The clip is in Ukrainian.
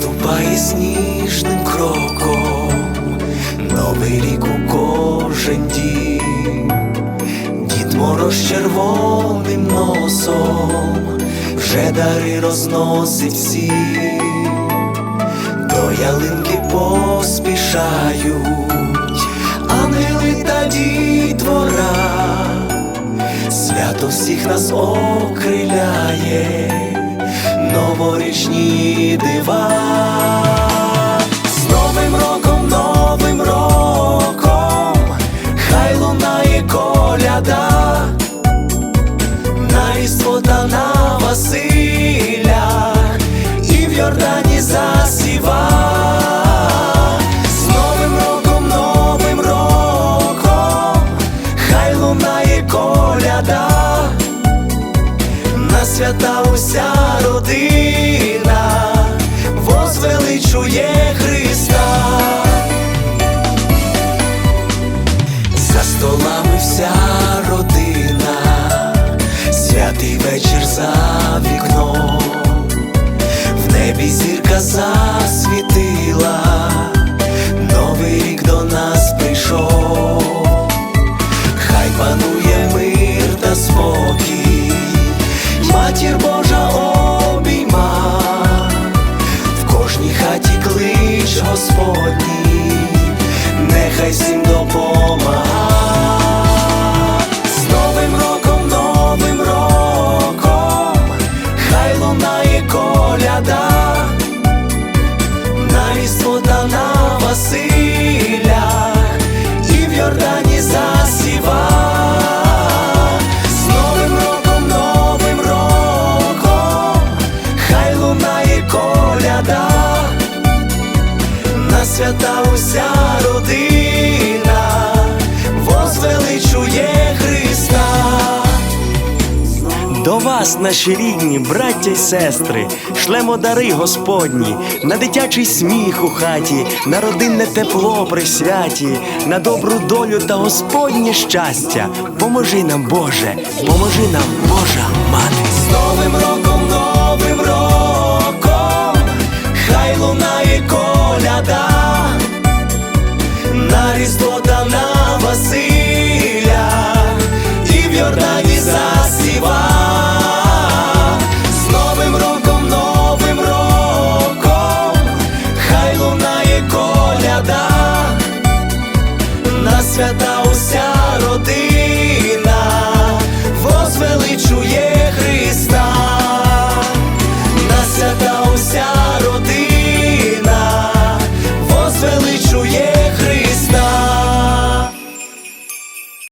наступає сніжним кроком, новий рік у кожен дім, дід мороз червоним носом, вже дари розносить всі, до ялинки поспішають, ангели та дітвора, свято всіх нас окриляє. Новорічні дива. Василя, і в Йордані засіва. З Новим роком, новим роком, хай лунає коляда, на свята уся родина возвеличує Христа. За столами вся родина, святий вечір за спокій, матір Божа обійма, в кожній хаті клич Господній, нехай всім лунає коляда, свята уся родина возвеличує Христа. До вас, наші рідні, браття й сестри, шлемо дари Господні, на дитячий сміх у хаті, на родинне тепло при святі, на добру долю та Господнє щастя. Поможи нам, Боже, поможи нам, Божа мати. З Новим роком, delícia é da